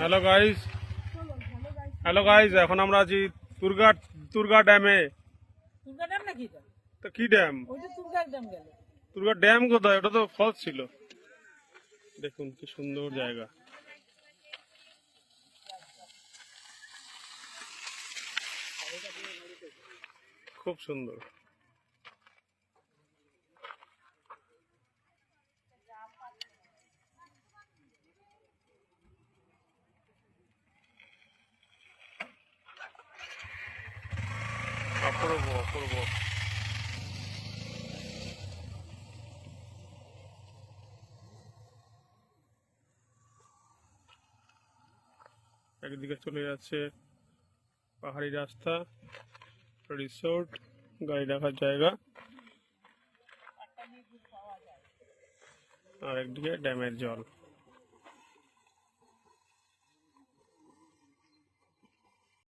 Hello guys hello guys এখন আমরা আছি তুরগা তুরগা ড্যামে। দুর্গা ড্যাম নাকি তো কি ড্যাম? ওই যে দুর্গা ড্যাম গেল। তুরগা ড্যাম কোথায়? ওটা তো ফলস ছিল। দেখুন কি সুন্দর জায়গা। খুব সুন্দর। অপূর্ব অপূর্ব একদিকে চলে যাচ্ছে পাহাড়ি রাস্তা রিসোর্ট গাড়ি রাখার জায়গা। আর একদিকে ড্যামের জল।